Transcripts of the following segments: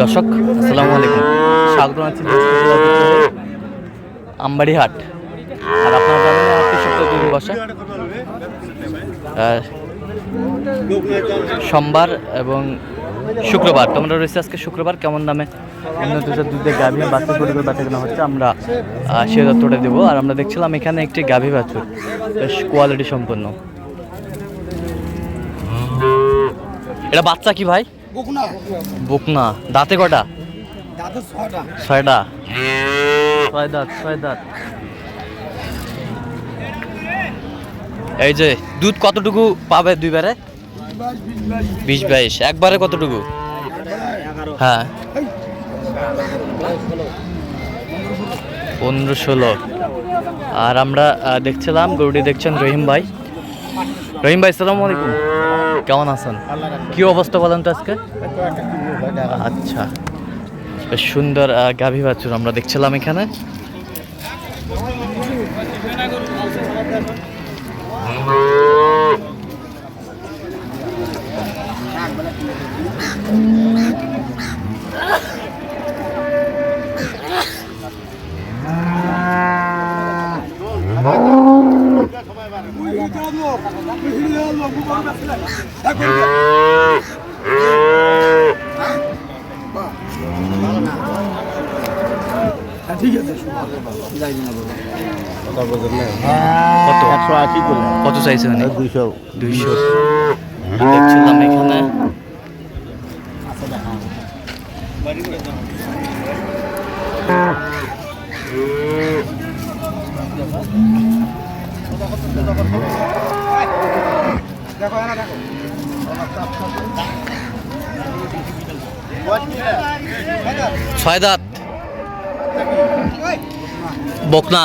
দর্শক, আসসালামু আলাইকুম। স্বাগত জেলার ভিতরে আমবাড়িহাট। আর আপনারা জানেন সোমবার এবং শুক্রবার। তোমরা রয়েছে আজকে শুক্রবার, কেমন দামে উন্নত দুধের গাভী বাচ্চা করে করে বাচ্চা হচ্ছে, আমরা সে তথ্যটা দেবো। আর আমরা দেখছিলাম এখানে একটি গাভী বাছুর, বেশ কোয়ালিটি সম্পন্ন। এটা বাচ্চা কি ভাই? বকুনা। দাঁতে কটা ছয়টা। ছয় দাঁত ছয় দাঁত। এই যে দুধ কতটুকু পাবে দুইবারে? বিশ বাইশ। একবারে কতটুকু? হ্যাঁ। পনেরো ষোলো। আর আমরা দেখছিলাম গরুটি দেখছেন রহিম ভাই। রহিম ভাই সালাম আলাইকুম। কেমন আছেন? কি অবস্থা বলেন তো আজকে? আচ্ছা বেশ সুন্দর গাভি বাছুর আমরা দেখছিলাম এখানে। কত একশো আশি করে কত চাইছেন দুইশো। দুইশো দেখছিলাম এখানে। দাঁত বকনা।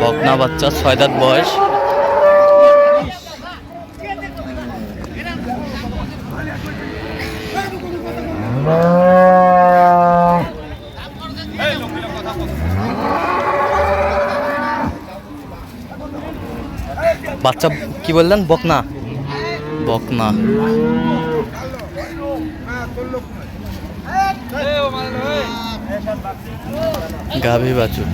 বকনা বাচ্চা ছয় দাঁত বয়স বাচ্চা কি বললেন? বকনা। বকনা। গাভী বাছুর।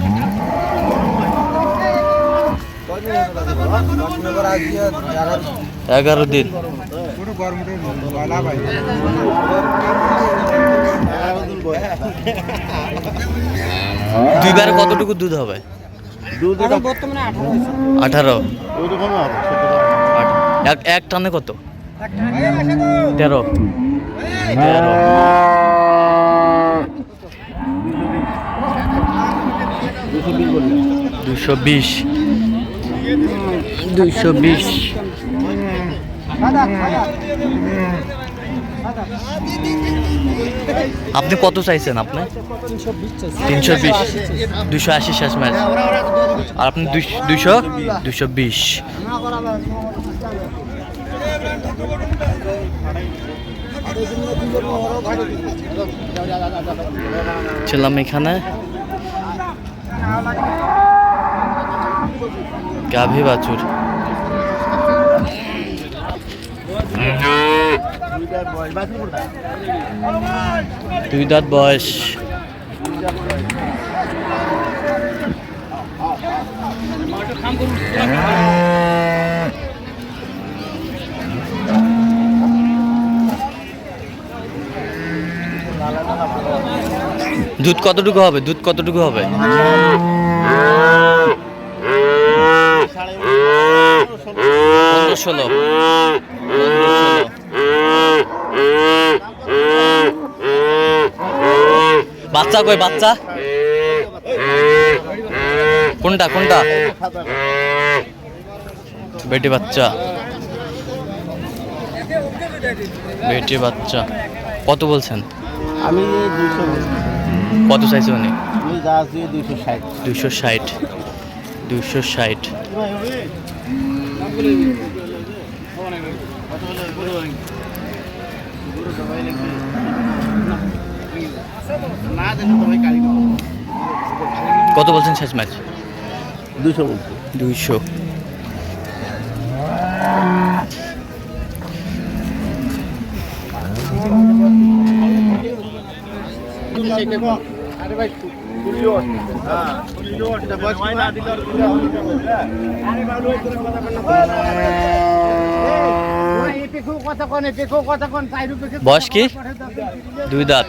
এগারো দিন। দুইবারে কতটুকু দুধ হবে? বর্তমানে আঠারো এক টানে কত? তেরো। তেরো। দুশো বিশ। দুশো বিশ বিশ। আপনি কত চাইছেন আপনি? তিনশো বিশ। দুশো আশি শেষ ম্যাচ আর আপনি দুইশো? দুশো বিশ। ছিলাম এখানে। গাভী বাছুর। দুই দাঁত বয়স। দুধ কতটুকু হবে? দুধ কতটুকু হবে? ষোলো পনেরো ষোলো বাচ্চা কই বাচ্চা? কোনটা কোনটা? বেটি বাচ্চা। বেটি বাচ্চা। কত বলছেন? আমি কত চাইছে উনি? আছে দুইশো ষাট। দুশো ষাট। দুশো ষাট। কত বলছেন শেষ ম্যাচ? দুইশো দুইশো। বয়স কি? দুই দাঁত।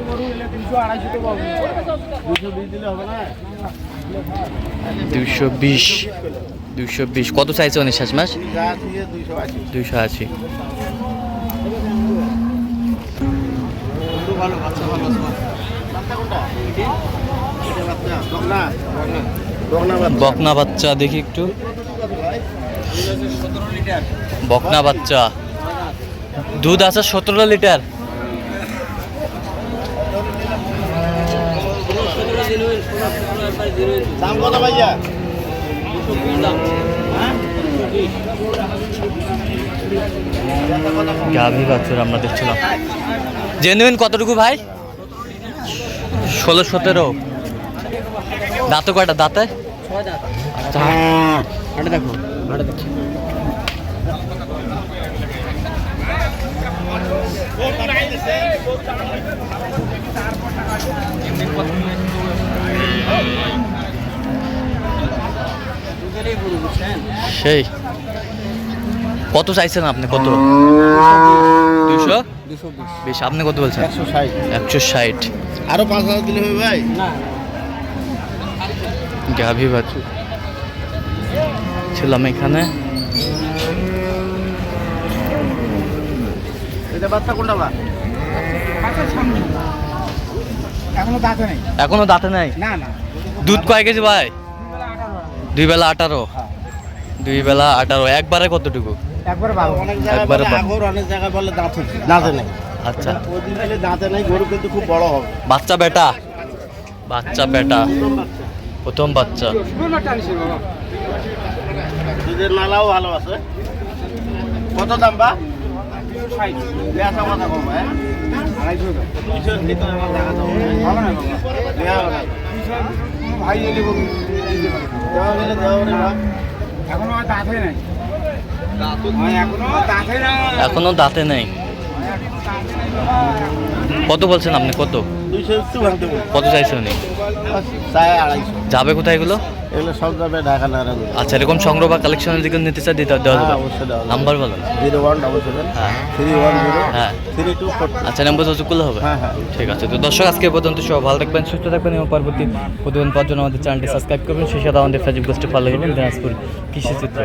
দুশো পাবো দুশো বিশ। বিশ বিশ। কত চাইছেন এই শেষ মাস? দুইশো আশি। বকনা বাচ্চা দেখি একটু। বকনা বাচ্চা। দুধ আছে সতেরো লিটার। দাম কত? গাভী বাছুর আমরা দেখছিলাম। জেনুইন কতটুকু ভাই? ষোলো, সতেরো। দাঁতে কয়টা? দাঁতে? আচ্ছা। দেখো দেখো সেই। কত চাইছেন আপনি? কত? দুশো বেশ আপনি কত বলছেন? একশো ষাট। একশো ষাট আরও পাঁচ হাজার দিলে হবে ভাই? না। গাভী ছিলাম এখানে। এখনও দাঁতে নেই। নাই? না না। দুধ কয় কেজি ভাই? দুই বেলা আঠারো। হ্যাঁ। দুই বেলা আঠারো একবারে কতটুকু? একবার বারো অনেক জায়গায় একবারে বলে বা- আগর অনেক জায়গায় বলে দাঁতে দাঁতে নেই। আচ্ছা। ওই দিন গেলে দাঁতে নেই গরু কিন্তু খুব বড় হবে। বাচ্চা বেটা? বাচ্চা বেটা। প্রথম বাচ্চা। প্রথম বাচ্চা টানিস দুধের নালাও ভালো আছে। কত দাম বা? বেচা কথা কম হ্যাঁ? দুইশোর ভিতরে আমার দেখা যাবে না বাবা? হবে না। ভাই এলে বলুন দিতে পারে। দেওয়া গেলে দেওয়া হবে না। এখনও দাঁতে নাই। এখনও দাঁতে নাই। কত বলছেন আপনি? কত? কত চাইছেন উনি? যাবে কোথায় এগুলো? এগুলো সব যাবে ঢাকা নারায়ণ আচ্ছা এরকম সংগ্রহ বা কালেকশনের দিকে নিতে চাই, দিতে দেওয়া যাবে। নাম্বার বলেন। Zero one double seven three one zero হ্যাঁ থ্রি টু আচ্ছা নাম্বার হবে। হ্যাঁ হ্যাঁ ঠিক আছে, তো দর্শক, আজকে পর্যন্ত সব ভালো থাকবেন, সুস্থ থাকবেন এবং পরবর্তী প্রতিদিন পাওয়ার আমাদের চ্যানেলটি সাবস্ক্রাইব করবেন। সেই সাথে আমাদের ফেসবুক পোস্টে ফলো করবেন, দিনাজপুর কৃষি চিত্র